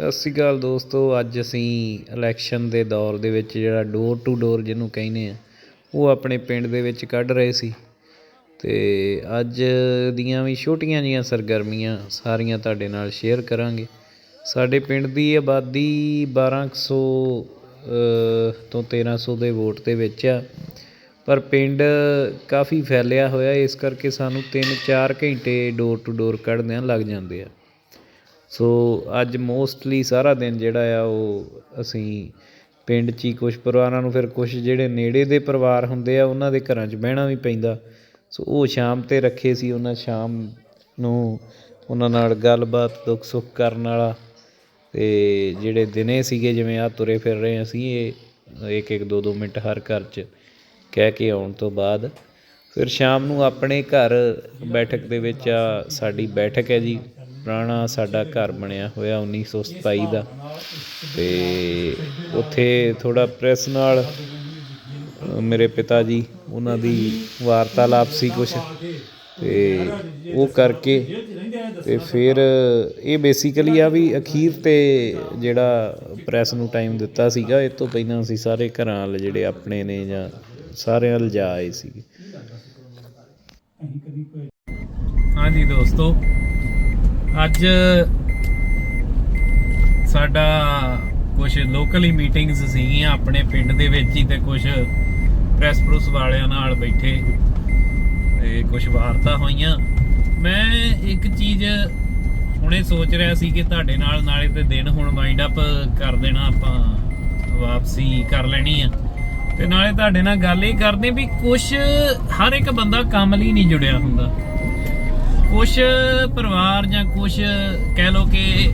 ਸਤਿ ਸ਼੍ਰੀ ਅਕਾਲ ਦੋਸਤੋ ਅੱਜ ਅਸੀਂ ਇਲੈਕਸ਼ਨ ਦੇ ਦੌਰ ਦੇ ਵਿੱਚ ਜਿਹੜਾ ਡੋਰ ਟੂ ਡੋਰ ਜਿਹਨੂੰ ਕਹਿੰਦੇ ਆ ਉਹ ਆਪਣੇ ਪਿੰਡ ਦੇ ਵਿੱਚ ਕੱਢ ਰਹੇ ਸੀ। ਤੇ ਅੱਜ ਦੀਆਂ ਵੀ ਛੋਟੀਆਂ ਜੀਆਂ ਸਰਗਰਮੀਆਂ ਸਾਰੀਆਂ ਤੁਹਾਡੇ ਨਾਲ ਸ਼ੇਅਰ ਕਰਾਂਗੇ। ਸਾਡੇ ਪਿੰਡ ਦੀ ਆਬਾਦੀ 1200 ਅ, ਤੋਂ 1300 ਦੇ ਵੋਟ ਦੇ ਵਿੱਚ ਆ। ਪਰ ਪਿੰਡ ਕਾਫੀ ਫੈਲਿਆ ਹੋਇਆ ਇਸ ਕਰਕੇ ਸਾਨੂੰ 3-4 ਘੰਟੇ ਡੋਰ ਟੂ ਡੋਰ ਕੱਢਦਿਆਂ ਲੱਗ ਜਾਂਦੇ ਆ। ਸੋ ਅੱਜ ਮੋਸਟਲੀ ਸਾਰਾ ਦਿਨ ਜਿਹੜਾ ਆ ਉਹ ਅਸੀਂ ਪਿੰਡ 'ਚ ਹੀ ਕੁਛ ਪਰਿਵਾਰਾਂ ਨੂੰ ਫਿਰ ਕੁਛ ਜਿਹੜੇ ਨੇੜੇ ਦੇ ਪਰਿਵਾਰ ਹੁੰਦੇ ਆ, ਉਹਨਾਂ ਦੇ ਘਰਾਂ 'ਚ ਬਹਿਣਾ ਵੀ ਪੈਂਦਾ। ਸੋ ਉਹ ਸ਼ਾਮ ਤੇ ਰੱਖੇ ਸੀ ਉਹਨਾਂ ਸ਼ਾਮ ਨੂੰ ਉਹਨਾਂ ਨਾਲ ਗੱਲਬਾਤ, ਦੁੱਖ ਸੁੱਖ ਕਰਨ ਵਾਲਾ। ਅਤੇ ਜਿਹੜੇ ਦਿਨੇ ਸੀਗੇ, ਜਿਵੇਂ ਆ ਤੁਰੇ ਫਿਰ ਰਹੇ ਅਸੀਂ ਇਹ, ਇੱਕ ਇੱਕ ਦੋ ਦੋ ਮਿੰਟ ਹਰ ਘਰ 'ਚ ਕਹਿ ਕੇ ਆਉਣ ਤੋਂ ਬਾਅਦ। ਫਿਰ ਸ਼ਾਮ ਨੂੰ ਆਪਣੇ ਘਰ ਬੈਠਕ ਦੇ ਵਿੱਚ ਆ ਸਾਡੀ ਬੈਠਕ ਹੈ ਜੀ। ਪੁਰਾਣਾ ਸਾਡਾ ਘਰ ਬਣਿਆ ਹੋਇਆ 1927 ਦਾ। ਤੇ ਉੱਥੇ ਥੋੜਾ ਪ੍ਰੈਸ ਨਾਲ ਮੇਰੇ ਪਿਤਾ ਜੀ ਉਹਨਾਂ ਦੀ ਵਾਰਤਾਲਾਪ ਸੀ ਕੁਛ। ਤੇ ਉਹ ਕਰਕੇ ਤੇ ਫਿਰ ਇਹ ਬੇਸਿਕਲੀ ਆ ਵੀ ਅਖੀਰ ਤੇ ਜਿਹੜਾ ਪ੍ਰੈਸ ਨੂੰ ਟਾਈਮ ਦਿੱਤਾ ਸੀਗਾ, ਇਹ ਤੋਂ ਪਹਿਲਾਂ ਅਸੀਂ ਸਾਰੇ ਘਰਾਂ ਵਾਲੇ ਜਿਹੜੇ ਆਪਣੇ ਨੇ ਜਾਂ ਸਾਰਿਆਂ ਵੱਲ ਜਾ ਆਏ ਸੀਗੇ। ਹਾਂਜੀ ਦੋਸਤੋ ਅੱਜ ਸਾਡਾ ਕੁਝ ਲੋਕਲੀ ਮੀਟਿੰਗਸ ਸੀਗੀਆਂ ਆਪਣੇ ਪਿੰਡ ਦੇ ਵਿੱਚ ਹੀ ਤੇ ਕੁਝ ਪ੍ਰੈਸ ਪ੍ਰੂਸ ਵਾਲਿਆਂ ਨਾਲ ਬੈਠੇ ਤੇ ਕੁਝ ਵਾਰਤਾ ਹੋਈਆਂ। ਮੈਂ ਇੱਕ ਚੀਜ਼ ਹੁਣੇ ਸੋਚ ਰਿਹਾ ਸੀ ਕਿ ਤੁਹਾਡੇ ਨਾਲ ਨਾਲੇ ਤੇ ਦਿਨ ਹੁਣ ਵਾਈਂਡ ਅਪ ਕਰ ਦੇਣਾ, ਆਪਾਂ ਵਾਪਸੀ ਕਰ ਲੈਣੀ ਆ। ਤੇ ਨਾਲੇ ਤੁਹਾਡੇ ਨਾਲ ਗੱਲ ਇਹ ਕਰਦੇ ਵੀ ਕੁਝ ਹਰ ਇੱਕ ਬੰਦਾ ਕੰਮ ਲਈ ਨਹੀਂ ਜੁੜਿਆ ਹੁੰਦਾ। ਕੁਝ ਪਰਿਵਾਰ ਜਾਂ ਕੁਝ ਕਹਿ ਲੋ ਕਿ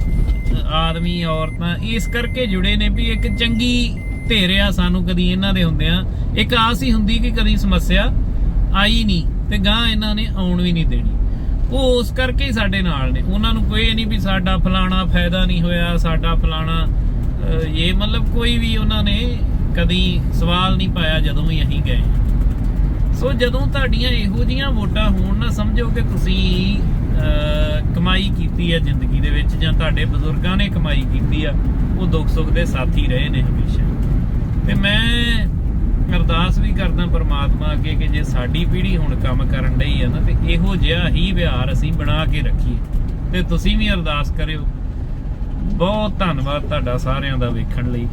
ਆਦਮੀ ਔਰਤਾਂ ਇਸ ਕਰਕੇ ਜੁੜੇ ਨੇ ਵੀ ਇੱਕ ਚੰਗੀ ਧੇਰਿਆ ਸਾਨੂੰ ਕਦੀ ਇਹਨਾਂ ਦੇ ਹੁੰਦਿਆਂ। ਇੱਕ ਆਸ ਹੀ ਹੁੰਦੀ ਕਿ ਕਦੀ ਸਮੱਸਿਆ ਆਈ ਨਹੀਂ ਤੇ ਗਾਂ ਇਹਨਾਂ ਨੇ ਆਉਣ ਵੀ ਨਹੀਂ ਦੇਣੀ। ਉਹ ਉਸ ਕਰਕੇ ਹੀ ਸਾਡੇ ਨਾਲ ਨੇ। ਉਹਨਾਂ ਨੂੰ ਕੋਈ ਨਹੀਂ ਵੀ ਸਾਡਾ ਫਲਾਣਾ ਫਾਇਦਾ ਨਹੀਂ ਹੋਇਆ ਸਾਡਾ ਫਲਾਣਾ ਅਹ, ਇਹ ਮਤਲਬ ਕੋਈ ਵੀ ਉਹਨਾਂ ਨੇ ਕਦੀ ਸਵਾਲ ਨਹੀਂ ਪਾਇਆ ਜਦੋਂ ਵੀ ਅਸੀਂ ਗਏ। ਸੋ ਜਦੋਂ ਤੁਹਾਡੀਆਂ ਇਹੋ ਜੀਆਂ ਵੋਟਾਂ ਹੋਣ, ਨਾ ਸਮਝੋ ਕਿ ਤੁਸੀਂ ਕਮਾਈ ਕੀਤੀ ਹੈ ਜ਼ਿੰਦਗੀ ਦੇ ਵਿੱਚ ਜਾਂ ਤੁਹਾਡੇ ਬਜ਼ੁਰਗਾਂ ਨੇ ਕਮਾਈ ਕੀਤੀ ਆ, ਉਹ ਦੁੱਖ ਸੁੱਖ ਦੇ ਸਾਥੀ ਰਹੇ ਨੇ ਹਮੇਸ਼ਾ। ਤੇ ਮੈਂ ਅਰਦਾਸ ਵੀ ਕਰਦਾ ਪਰਮਾਤਮਾ ਅੱਗੇ ਕਿ ਜੇ ਸਾਡੀ ਪੀੜ੍ਹੀ ਹੁਣ ਕੰਮ ਕਰਨ ਲਈ ਆ ਨਾ, ਤੇ ਇਹੋ ਜਿਹਾ ਹੀ ਵਿਹਾਰ ਅਸੀਂ ਬਣਾ ਕੇ ਰੱਖੀਏ। ਤੇ ਤੁਸੀਂ ਵੀ ਅਰਦਾਸ ਕਰਿਓ। ਬਹੁਤ ਧੰਨਵਾਦ ਤੁਹਾਡਾ ਸਾਰਿਆਂ ਦਾ ਵੇਖਣ ਲਈ।